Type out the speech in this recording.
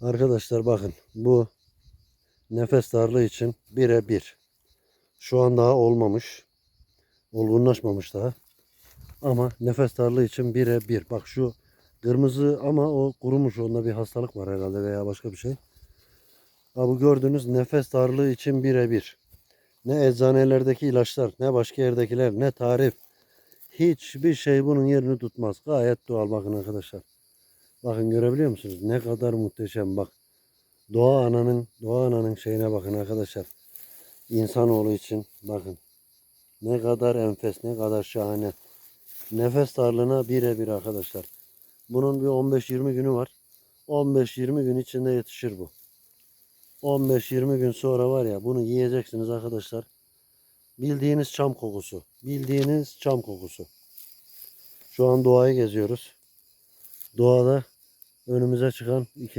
Arkadaşlar bakın bu nefes darlığı için birebir. Şu an daha olmamış. Olgunlaşmamış daha. Ama nefes darlığı için birebir. Bak şu kırmızı ama o kurumuş. Onda bir hastalık var herhalde veya başka bir şey. Ha bu gördüğünüz nefes darlığı için birebir. Ne eczanelerdeki ilaçlar, ne başka yerdekiler, ne tarif. Hiçbir şey bunun yerini tutmaz. Gayet doğal bakın arkadaşlar. Bakın görebiliyor musunuz? Ne kadar muhteşem bak. Doğa ananın, doğa ananın şeyine bakın arkadaşlar. İnsanoğlu için bakın. Ne kadar enfes, ne kadar şahane. Nefes darlığına birebir arkadaşlar. Bunun bir 15-20 günü var. 15-20 gün içinde yetişir bu. 15-20 gün sonra var ya bunu yiyeceksiniz arkadaşlar. Bildiğiniz çam kokusu. Bildiğiniz çam kokusu. Şu an doğayı geziyoruz. Doğada önümüze çıkan iki